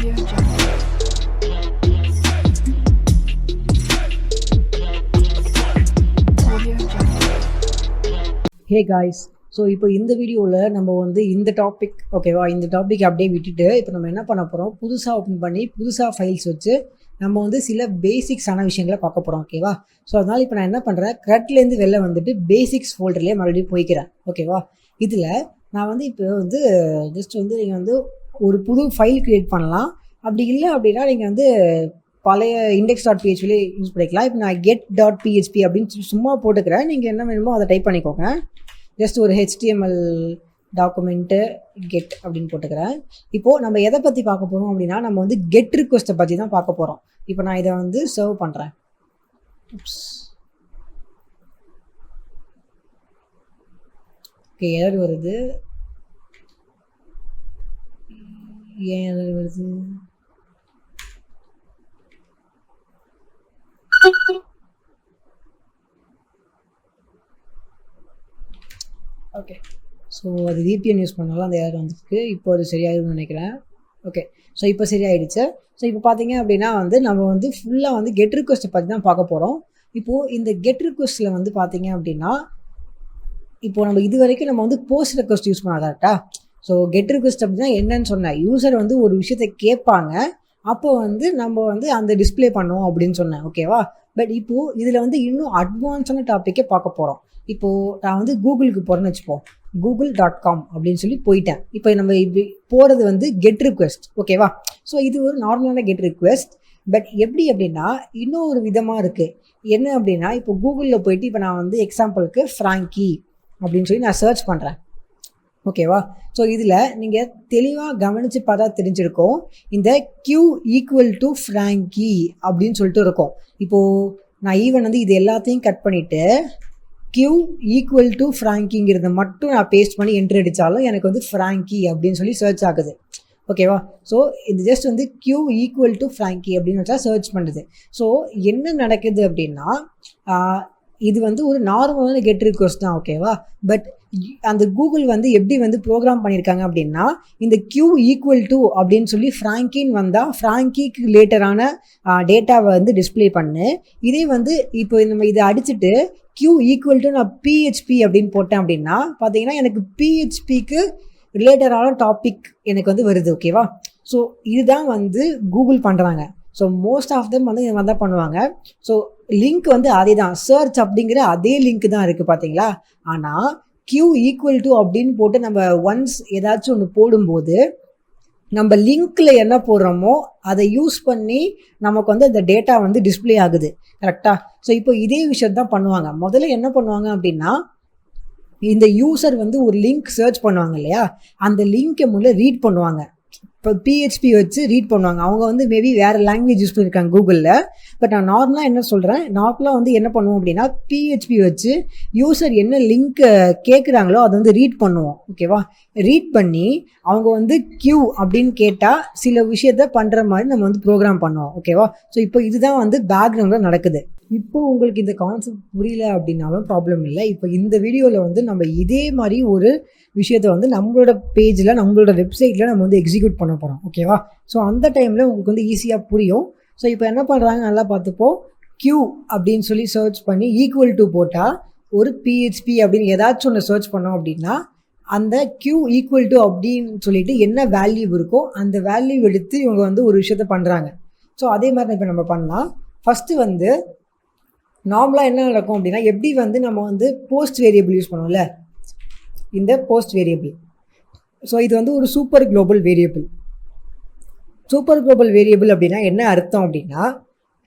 Hey guys so இப்போ இந்த வீடியோவில் நம்ம வந்து இந்த டாபிக் ஓகேவா இந்த டாபிக் அப்படியே விட்டுட்டு இப்போ நம்ம என்ன பண்ண போகிறோம் புதுசாக ஓப்பன் பண்ணி புதுசாக ஃபைல்ஸ் வச்சு நம்ம வந்து சில பேசிக்ஸான விஷயங்களை பார்க்க போகிறோம் ஓகேவா ஸோ அதனால் இப்போ நான் என்ன பண்ணுறேன் க்ரட்லேருந்து வெளில வந்துட்டு பேசிக்ஸ் ஃபோல்டர்லேயே மறுபடியும் போய்க்கிறேன் ஓகேவா இதில் நான் வந்து இப்போ வந்து ஜஸ்ட் வந்து நீங்கள் வந்து ஒரு புது ஃபைல் க்ரியேட் பண்ணலாம். அப்படி இல்லை அப்படின்னா நீங்கள் வந்து பழைய இண்டெக்ஸ் டாட் பிஹெச்பிலே யூஸ் பண்ணிக்கலாம். இப்போ நான் கெட் டாட் பிஹெச்பி அப்படின்னு சும்மா போட்டுக்கிறேன். நீங்கள் என்ன வேணுமோ அதை டைப் பண்ணிக்கோங்க. ஜஸ்ட் ஒரு ஹெச்டிஎம்எல் டாக்குமெண்ட்டு கெட் அப்படின்னு போட்டுக்கிறேன். இப்போது நம்ம எதை பற்றி பார்க்க போகிறோம் அப்படின்னா நம்ம வந்து கெட் ரிக்வஸ்ட்டை பற்றி தான் பார்க்க போகிறோம் இப்போ நான் இதை வந்து சர்வ் பண்ணுறேன் ஓகே எரர் வருது. ஏன் எரர் வருது? ஓகே ஸோ அது விபிஎன் யூஸ் பண்ணாலும் அந்த ஏர் வந்துருக்கு. இப்போ அது சரியாயிரும்னு நினைக்கிறேன். ஓகே ஸோ இப்போ சரியாயிடுச்சு. ஸோ இப்போ பார்த்தீங்க அப்படின்னா வந்து நம்ம வந்து ஃபுல்லாக வந்து கெட் ரிக்வஸ்ட்டை பற்றி தான் பார்க்க போகிறோம் இப்போது இந்த கெட் ரிக்வஸ்ட்டில் வந்து பார்த்தீங்க அப்படின்னா இப்போ நம்ம இது வரைக்கும் நம்ம வந்து போஸ்ட் ரெக்வஸ்ட் யூஸ் பண்ண கரெக்டா ஸோ கெட் ரிக்வெஸ்ட் அப்படின்னா என்னன்னு சொன்னேன். யூசர் வந்து ஒரு விஷயத்த கேட்பாங்க. அப்போ வந்து நம்ம வந்து அந்த டிஸ்ப்ளே பண்ணுவோம் அப்படின்னு சொன்னேன். ஓகேவா பட் இப்போது இதில் வந்து இன்னும் அட்வான்ஸான டாப்பிக்கே பார்க்க போகிறோம் இப்போது நான் வந்து கூகுளுக்கு போகிறேன்னு வச்சுப்போம். கூகுள் டாட் காம் அப்படின்னு சொல்லி போயிட்டேன். இப்போ நம்ம இப்படி போகிறது வந்து கெட் ரிக்வெஸ்ட் ஓகேவா ஸோ இது ஒரு நார்மலான கெட் ரிக்வெஸ்ட் பட் எப்படி அப்படின்னா இன்னும் ஒரு விதமாக இருக்குது என்ன அப்படின்னா இப்போ கூகுளில் போயிட்டு இப்போ நான் வந்து எக்ஸாம்பிளுக்கு ஃப்ராங்கி அப்படின்னு சொல்லி நான் சர்ச் பண்ணுறேன் ஓகேவா ஸோ இதில் நீங்கள் தெளிவாக கவனித்து பார்த்தா தெரிஞ்சிருக்கும். இந்த கியூ ஈக்குவல் டு ஃப்ராங்கி அப்படின்னு சொல்லிட்டு இருக்கும். இப்போது நான் ஈவன் வந்து இது எல்லாத்தையும் கட் பண்ணிவிட்டு கியூ ஈக்குவல் டு ஃப்ராங்கிங்கிறத மட்டும் நான் பேஸ்ட் பண்ணி என்ட்ரி அடித்தாலும் எனக்கு வந்து ஃப்ராங்கி அப்படின்னு சொல்லி சர்ச் ஆகுது. ஓகேவா ஸோ இது ஜஸ்ட் வந்து கியூ ஈக்குவல் டு ஃப்ராங்கி அப்படின்னு வச்சா சர்ச் பண்ணுது. ஸோ என்ன நடக்குது அப்படின்னா இது வந்து ஒரு நார்மலான கெட் ரிக்வஸ்ட் தான் ஓகேவா பட் அந்த கூகுள் வந்து எப்படி வந்து ப்ரோக்ராம் பண்ணியிருக்காங்க அப்படின்னா இந்த கியூ ஈக்குவல் டு அப்படின்னு சொல்லி ஃப்ராங்கின் வந்தால் ஃப்ராங்கிக்கு ரிலேட்டடான டேட்டாவை வந்து டிஸ்ப்ளே பண்ணு. இதே வந்து இப்போ நம்ம இதை அடிச்சுட்டு கியூ ஈக்குவல் டு நான் பிஹெச்பி அப்படின்னு போட்டேன் அப்படின்னா பார்த்தீங்கன்னா எனக்கு பிஹெச்பிக்கு ரிலேட்டடான டாபிக் எனக்கு வந்து வருது ஓகேவா ஸோ இதுதான் வந்து கூகுள் பண்ணுறாங்க ஸோ மோஸ்ட் ஆஃப் தம் வந்து இந்த மாதிரி தான் பண்ணுவாங்க. ஸோ லிங்க் வந்து அதே தான் சர்ச் அப்படிங்கிற அதே லிங்க் தான் இருக்குது பார்த்தீங்களா ஆனால் கியூ ஈக்குவல் டு அப்படின்னு போட்டு நம்ம ஒன்ஸ் ஏதாச்சும் ஒன்று போடும்போது நம்ம லிங்க்ல என்ன போடுறோமோ அதை யூஸ் பண்ணி நமக்கு வந்து அந்த டேட்டா வந்து டிஸ்ப்ளே ஆகுது. கரெக்டா ஸோ இப்போ இதே விஷயம் தான் பண்ணுவாங்க. முதல்ல என்ன பண்ணுவாங்க அப்படின்னா இந்த யூசர் வந்து ஒரு லிங்க் சர்ச் பண்ணுவாங்க இல்லையா? அந்த லிங்க்கை முதல்ல ரீட் பண்ணுவாங்க. இப்போ பிஹெச்பி வச்சு ரீட் பண்ணுவாங்க. அவங்க வந்து மேபி வேறு லாங்குவேஜ் யூஸ் பண்ணியிருக்காங்க கூகுளில் பட் நான் நார்மலாக என்ன சொல்கிறேன் நார்மலாக வந்து என்ன பண்ணுவோம் அப்படின்னா பிஹெச்பி வச்சு யூசர் என்ன லிங்க் கேட்குறாங்களோ அதை வந்து ரீட் பண்ணுவோம். ஓகேவா ரீட் பண்ணி அவங்க வந்து கியூ அப்படின்னு கேட்டால் சில விஷயத்த பண்ணுற மாதிரி நம்ம வந்து ப்ரோக்ராம் பண்ணுவோம். ஓகேவா ஸோ இப்போ இதுதான் வந்து பேக்ரவுண்டில் நடக்குது. இப்போ உங்களுக்கு இந்த கான்செப்ட் புரியல அப்படின்னாலும் ப்ராப்ளம் இல்லை. இப்போ இந்த வீடியோவில் வந்து நம்ம இதே மாதிரி ஒரு விஷயத்த வந்து நம்மளோட பேஜில் நம்மளோட வெப்சைட்டில் நம்ம வந்து எக்ஸிக்யூட் பண்ண போகிறோம் ஓகேவா ஸோ அந்த டைமில் உங்களுக்கு வந்து ஈஸியாக புரியும். ஸோ இப்போ என்ன பண்ணுறாங்க நல்லா பார்த்துப்போம் கியூ அப்படின்னு சொல்லி சர்ச் பண்ணி ஈக்குவல் டு போட்டால் ஒரு பிஹெச்பி அப்படின்னு ஏதாச்சும் ஒன்று சர்ச் பண்ணோம் அப்படின்னா அந்த கியூ ஈக்குவல் டு அப்படின்னு சொல்லிட்டு என்ன வேல்யூ இருக்கோ அந்த வேல்யூ எடுத்து இவங்க வந்து ஒரு விஷயத்த பண்ணுறாங்க ஸோ அதே மாதிரி இப்போ நம்ம பண்ணலாம். ஃபஸ்ட்டு வந்து நார்மலாக என்ன நடக்கும் அப்படின்னா எப்படி வந்து நம்ம வந்து போஸ்ட் வேரியபிள் யூஸ் பண்ணுவோம்ல? இந்த போஸ்ட் வேரியபிள் ஸோ இது வந்து ஒரு super global variable super global variable அப்படின்னா என்ன அர்த்தம் அப்படின்னா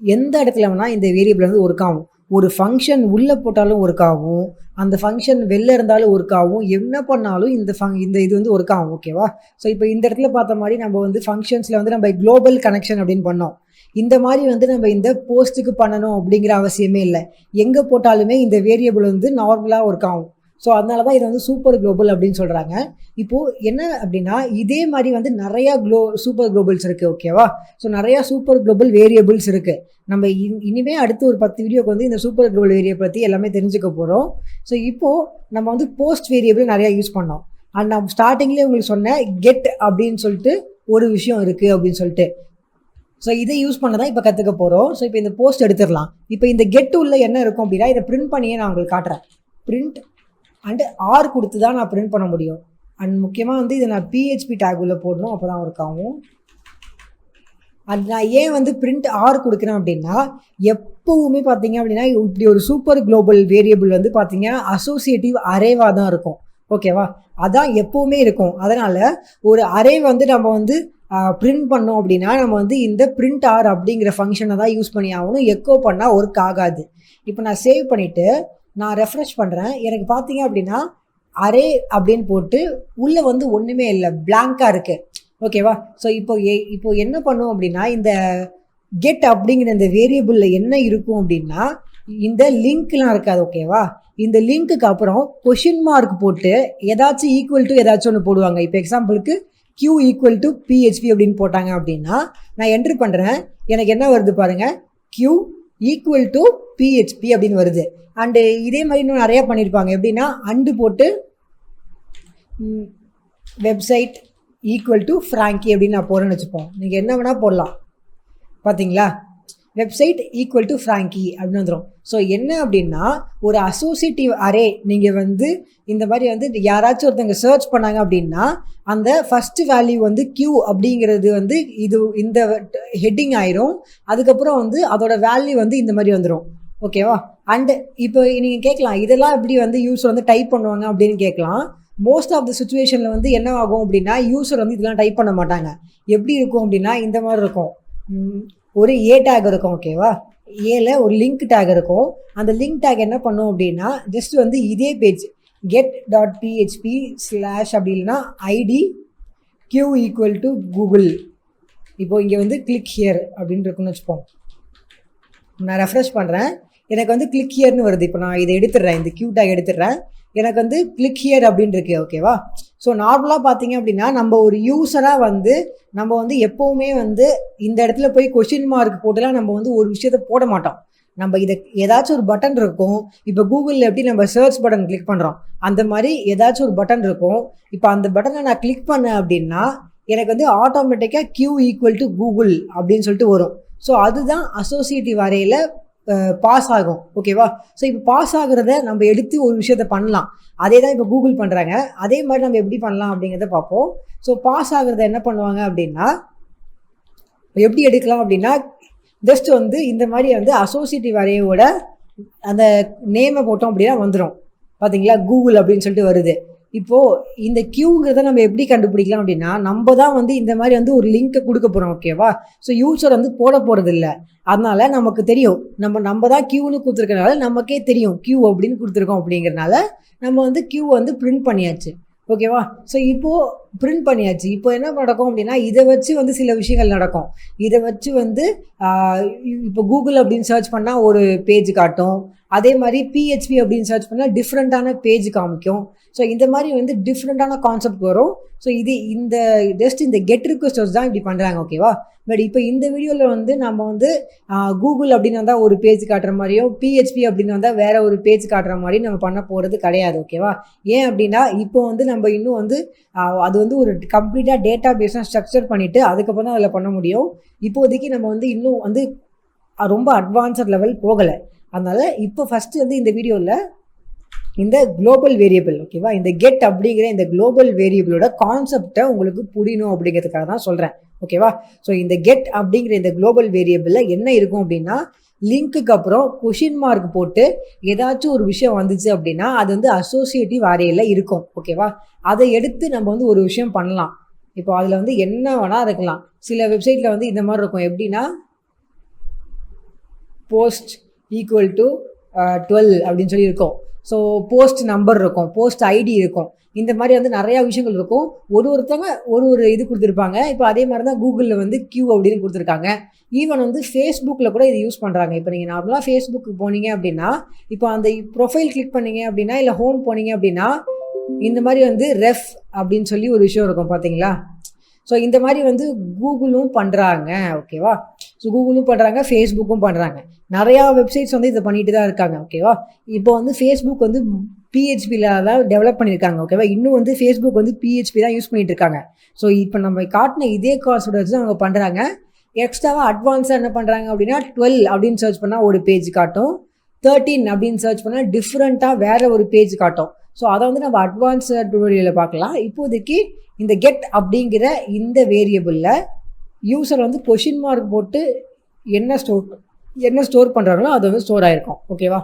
எந்த இடத்துல வேணால் இந்த வேரியபிள் வந்து ஒர்க் ஆகும் ஒரு ஃபங்க்ஷன் உள்ளே போட்டாலும் ஒர்க் ஆகும் அந்த ஃபங்க்ஷன் வெளில இருந்தாலும் ஒர்க் ஆகும் என்ன பண்ணாலும் இந்த ஃபங் இந்த இது வந்து ஒர்க் ஆகும் ஓகேவா ஸோ இப்போ இந்த இடத்துல பார்த்த மாதிரி நம்ம வந்து ஃபங்க்ஷன்ஸில் வந்து நம்ம குளோபல் கனெக்ஷன் அப்படின்னு பண்ணோம். இந்த மாதிரி வந்து நம்ம இந்த போஸ்ட்டுக்கு பண்ணணும் அப்படிங்கிற அவசியமே இல்லை. எங்கே போட்டாலுமே இந்த வேரியபிள் வந்து நார்மலாக ஒர்க் ஆகும். ஸோ அதனால தான் இது வந்து சூப்பர் குளோபல் அப்படின்னு சொல்கிறாங்க இப்போது என்ன அப்படின்னா இதே மாதிரி வந்து நிறையா க்ளோ சூப்பர் குளோபல்ஸ் இருக்குது ஓகேவா ஸோ நிறையா சூப்பர் குளோபல் வேரியபிள்ஸ் இருக்குது நம்ம இன் இனிமே அடுத்து ஒரு பத்து வீடியோக்கு வந்து இந்த சூப்பர் குளோபல் வேரியபிள் பற்றி எல்லாமே தெரிஞ்சுக்க போகிறோம் ஸோ இப்போது நம்ம வந்து போஸ்ட் வேரியபிள் நிறையா யூஸ் பண்ணோம். அண்ட் நான் ஸ்டார்டிங்லேயே உங்களுக்கு சொன்னேன் கெட் அப்படின்னு சொல்லிட்டு ஒரு விஷயம் இருக்குது அப்படின்னு சொல்லிட்டு. ஸோ இதை யூஸ் பண்ண தான் இப்போ கற்றுக்க போகிறோம் ஸோ இப்போ இந்த போஸ்ட் எடுத்துடலாம். இப்போ இந்த கெட் உள்ள என்ன இருக்கும் அப்படின்னா இதை பிரிண்ட் பண்ணியே நான் உங்களுக்கு காட்டுறேன். பிரிண்ட் அண்டு ஆர் கொடுத்து தான் நான் பிரிண்ட் பண்ண முடியும். அண்ட் முக்கியமாக வந்து இதை நான் பிஹெச்பி டேக் உள்ளே போடணும். அப்போ தான் ஒர்க் ஆகும். அது நான் ஏன் வந்து பிரிண்ட் ஆர் கொடுக்குறேன் அப்படின்னா எப்போவுமே பார்த்தீங்க அப்படின்னா இப்படி ஒரு சூப்பர் குளோபல் வேரியபிள் வந்து பார்த்தீங்கன்னா அசோசியேட்டிவ் அரேவாக தான் இருக்கும். ஓகேவா அதான் எப்போவுமே இருக்கும். அதனால் ஒரு அரே வந்து நம்ம வந்து பிரிண்ட் பண்ணோம் அப்படின்னா நம்ம வந்து இந்த பிரிண்ட் ஆர் அப்படிங்கிற ஃபங்க்ஷனை தான் யூஸ் பண்ணி ஆகணும். எக்கோ பண்ணால் ஒர்க் ஆகாது. இப்போ நான் சேவ் பண்ணிவிட்டு நான் ரெஃப்ரெஷ் பண்ணுறேன் எனக்கு பார்த்தீங்க அப்படின்னா அரே அப்படின்னு போட்டு உள்ளே வந்து ஒன்றுமே இல்லை. பிளாங்காக இருக்குது ஓகேவா ஸோ இப்போ ஏ இப்போ என்ன பண்ணும் அப்படின்னா இந்த கெட் அப்படிங்கிற இந்த வேரியபிளில் என்ன இருக்கும் அப்படின்னா இந்த லிங்க்லாம் இருக்காது. ஓகேவா இந்த லிங்க்குக்கு அப்புறம் கொஷின் மார்க் போட்டு ஏதாச்சும் ஈக்குவல் டு ஏதாச்சும் ஒன்று போடுவாங்க. இப்போ எக்ஸாம்பிளுக்கு கியூ ஈக்குவல் டு பிஹெச்பி அப்படின்னு போட்டாங்க அப்படின்னா நான் என்ட்ரு பண்ணுறேன் எனக்கு என்ன வருது பாருங்கள் கியூ ஈக்குவல் டு பிஹெச்பி அப்படின்னு வருது. அண்டு இதே மாதிரி இன்னும் நிறையா பண்ணியிருப்பாங்க எப்படின்னா அண்டு போட்டு வெப்சைட் ஈக்குவல் டு ஃப்ராங்கி அப்படின்னு நான் போகிறேன்னு வச்சுப்போம். நீங்கள் என்ன வேணால் போடலாம். பார்த்தீங்களா வெப்சைட் ஈக்குவல் டு ஃப்ராங்கி அப்படின்னு வந்துடும் ஸோ என்ன அப்படின்னா ஒரு அசோசியேட்டிவ் அரே நீங்கள் வந்து இந்த மாதிரி வந்து யாராச்சும் ஒருத்தங்க சர்ச் பண்ணாங்க அப்படின்னா அந்த ஃபஸ்ட்டு வேல்யூ வந்து கியூ அப்படிங்கிறது வந்து இது இந்த ஹெட்டிங் ஆயிரும். அதுக்கப்புறம் வந்து அதோட வேல்யூ வந்து இந்த மாதிரி வந்துடும் ஓகேவா அண்டு இப்போ நீங்கள் கேட்கலாம் இதெல்லாம் எப்படி வந்து யூஸர் வந்து டைப் பண்ணுவாங்க அப்படின்னு கேட்கலாம். மோஸ்ட் ஆஃப் த சுச்சுவேஷனில் வந்து என்ன ஆகும் அப்படின்னா யூஸர் வந்து இதெல்லாம் டைப் பண்ண மாட்டாங்க. எப்படி இருக்கும் அப்படின்னா இந்த மாதிரி இருக்கும். ஒரு ஏ டேக் இருக்கும் ஓகேவா ஏல ஒரு லிங்க் டேக் இருக்கும். அந்த லிங்க் டேக் என்ன பண்ணும் அப்படின்னா ஜஸ்ட் வந்து இதே page get dot PHP slash அப்படி இல்லைன்னா ID Q equal to Google இப்போ இங்கே வந்து கிளிக் ஹியர் அப்படின்னு இருக்குன்னு வச்சுப்போம். நான் ரெஃப்ரெஷ் பண்ணுறேன் எனக்கு வந்து கிளிக் ஹியர்னு வருது. இப்போ நான் இதை எடுத்துடுறேன். இந்த கியூ டேக் எடுத்துடுறேன். எனக்கு வந்து கிளிக் ஹியர் அப்படின்னு இருக்கு ஓகேவா ஸோ நார்மலாக பார்த்தீங்க அப்படின்னா நம்ம ஒரு யூஸராக வந்து நம்ம வந்து எப்போவுமே வந்து இந்த இடத்துல போய் கொஷின் மார்க் போட்டுலாம் நம்ம வந்து ஒரு விஷயத்த போட மாட்டோம். நம்ம இதை ஏதாச்சும் ஒரு பட்டன் இருக்கும். இப்போ கூகுளில் எப்படி நம்ம சர்ச் பட்டன் கிளிக் பண்ணுறோம் அந்த மாதிரி ஏதாச்சும் ஒரு பட்டன் இருக்கும். இப்போ அந்த பட்டனை நான் கிளிக் பண்ணேன் அப்படின்னா எனக்கு வந்து ஆட்டோமேட்டிக்காக கியூ ஈக்குவல் டு கூகுள் அப்படின்னு சொல்லிட்டு வரும். ஸோ அதுதான் அசோசியேட்டிவ் அறையில் பாஸ் ஆகும். ஓகேவா ஸோ இப்போ பாஸ் ஆகுறத நம்ம எடுத்து ஒரு விஷயத்த பண்ணலாம். அதே தான் இப்போ கூகுள் பண்ணுறாங்க அதே மாதிரி நம்ம எப்படி பண்ணலாம் அப்படிங்கிறத பார்ப்போம். ஸோ பாஸ் ஆகுறத என்ன பண்ணுவாங்க அப்படின்னா எப்படி எடுக்கலாம் அப்படின்னா ஜஸ்ட் வந்து இந்த மாதிரி வந்து அசோசியேட்டிவ் வரையோட அந்த நேமை போட்டோம் அப்படின்னா வந்துடும் பார்த்தீங்களா கூகுள் அப்படின்னு சொல்லிட்டு வருது. இப்போது இந்த கியூங்கிறத நம்ம எப்படி கண்டுபிடிக்கலாம் அப்படின்னா நம்ம தான் வந்து இந்த மாதிரி வந்து ஒரு லிங்க்கை கொடுக்க போகிறோம் ஓகேவா ஸோ யூஸர் வந்து போட போகிறது இல்லை அதனால நமக்கு தெரியும். நம்ம நம்ம தான் கியூன்னு கொடுத்துருக்கனால நமக்கே தெரியும் கியூ அப்படின்னு கொடுத்துருக்கோம் அப்படிங்கிறனால நம்ம வந்து கியூ வந்து பிரிண்ட் பண்ணியாச்சு. ஓகேவா ஸோ இப்போது பிரிண்ட் பண்ணியாச்சு. இப்போ என்ன நடக்கும் அப்படின்னா இதை வச்சு வந்து சில விஷயங்கள் நடக்கும். இதை வச்சு வந்து இப்போ கூகுள் அப்படின்னு சர்ச் பண்ணால் ஒரு பேஜ் காட்டும். அதே மாதிரி பிஹெச்பி அப்படின்னு சர்ச் பண்ணால் டிஃப்ரெண்ட்டான பேஜ் காமிக்கும். ஸோ இந்த மாதிரி வந்து டிஃப்ரெண்ட்டான கான்செப்ட் வரும். ஸோ இது இந்த ஜஸ்ட் இந்த கெட் ரிக்வஸ்டர்ஸ் தான் இப்படி பண்ணுறாங்க ஓகேவா பட் இப்போ இந்த வீடியோவில் வந்து நம்ம வந்து கூகுள் அப்படின்னு வந்தால் ஒரு பேஜ் காட்டுற மாதிரியும் பிஹெச்பி அப்படின்னு வந்தால் வேற ஒரு பேஜ் காட்டுற மாதிரி நம்ம பண்ண போகிறது கிடையாது ஓகேவா ஏன் அப்படின்னா இப்போ வந்து நம்ம இன்னும் வந்து அது வந்து ஒரு கம்ப்ளீட்டாக டேட்டா பேஸாக ஸ்ட்ரக்சர் பண்ணிவிட்டு அதுக்கப்புறம் தான் அதில் பண்ண முடியும். இப்போதைக்கு நம்ம வந்து இன்னும் வந்து ரொம்ப அட்வான்ஸ்ட் லெவல் போகலை. அதனால் இப்போ ஃபஸ்ட்டு வந்து இந்த வீடியோவில் இந்த குளோபல் வேரியபிள் ஓகேவா இந்த கெட் அப்படிங்கிற இந்த குளோபல் வேரியபிளோட கான்செப்டை உங்களுக்கு புரியணும் அப்படிங்கிறதுக்காக தான் சொல்கிறேன் ஓகேவா ஸோ இந்த கெட் அப்படிங்கிற இந்த குளோபல் வேரியபிளில் என்ன இருக்கும் அப்படின்னா லிங்க்குக்கு அப்புறம் கொஷின் மார்க் போட்டு ஏதாச்சும் ஒரு விஷயம் வந்துச்சு அப்படின்னா அது வந்து அசோசியேட்டிவ் அரேயில் இருக்கும் ஓகேவா அதை எடுத்து நம்ம வந்து ஒரு விஷயம் பண்ணலாம். இப்போ அதில் வந்து என்ன வேணால் இருக்கலாம். சில வெப்சைட்டில் வந்து இந்த மாதிரி இருக்கும். எப்படின்னா போஸ்ட் ஈக்குவல் டு டுவெல் அப்படின்னு சொல்லி இருக்கும் ஸோ போஸ்ட் நம்பர் இருக்கும் போஸ்ட் ஐடி இருக்கும். இந்த மாதிரி வந்து நிறையா விஷயங்கள் இருக்கும். ஒரு ஒருத்தவங்க ஒரு ஒரு இது கொடுத்துருப்பாங்க. இப்போ அதே மாதிரி தான் கூகுளில் வந்து கியூ அப்படின்னு கொடுத்துருக்காங்க. ஈவன் வந்து ஃபேஸ்புக்கில் கூட இது யூஸ் பண்ணுறாங்க இப்போ நீங்கள் நார்மலாக ஃபேஸ்புக்கு போனீங்க அப்படின்னா இப்போ அந்த ப்ரொஃபைல் கிளிக் பண்ணீங்க அப்படின்னா இல்லை ஹோம் போனீங்க அப்படின்னா இந்த மாதிரி வந்து ரெஃப் அப்படின்னு சொல்லி ஒரு விஷயம் இருக்கும் பார்த்தீங்களா? ஸோ இந்த மாதிரி வந்து கூகுளும் பண்ணுறாங்க ஓகேவா ஸோ கூகுளும் பண்ணுறாங்க ஃபேஸ்புக்கும் பண்ணுறாங்க நிறையா வெப்சைட்ஸ் வந்து இதை பண்ணிட்டு தான் இருக்காங்க ஓகேவா இப்போ வந்து ஃபேஸ்புக் வந்து பிஹெச்பியில் தான் டெவலப் பண்ணியிருக்காங்க ஓகேவா இன்னும் வந்து ஃபேஸ்புக் வந்து பிஹெச்பி தான் யூஸ் பண்ணிட்டு இருக்காங்க. ஸோ இப்போ நம்ம காட்டின இதே கால்ஸோட வச்சு அவங்க பண்ணுறாங்க எக்ஸ்ட்ராவாக அட்வான்ஸாக என்ன பண்ணுறாங்க அப்படின்னா டுவெல் அப்படின்னு சர்ச் பண்ணால் ஒரு பேஜ் காட்டும். தேர்ட்டீன் அப்படின்னு சர்ச் பண்ணால் டிஃப்ரெண்ட்டாக வேறு ஒரு பேஜ் காட்டும். ஸோ அதை வந்து நம்ம அட்வான்ஸ் டுவெலியில் பார்க்கலாம். இப்போதைக்கு இந்த கெட் அப்படிங்கிற இந்த வேரியபிளில் யூசர் வந்து கொஷின் மார்க் போட்டு என்ன ஸ்டோர் என்ன ஸ்டோர் பண்ணுறாங்களோ அது வந்து ஸ்டோர் ஆகிருக்கும் ஓகேவா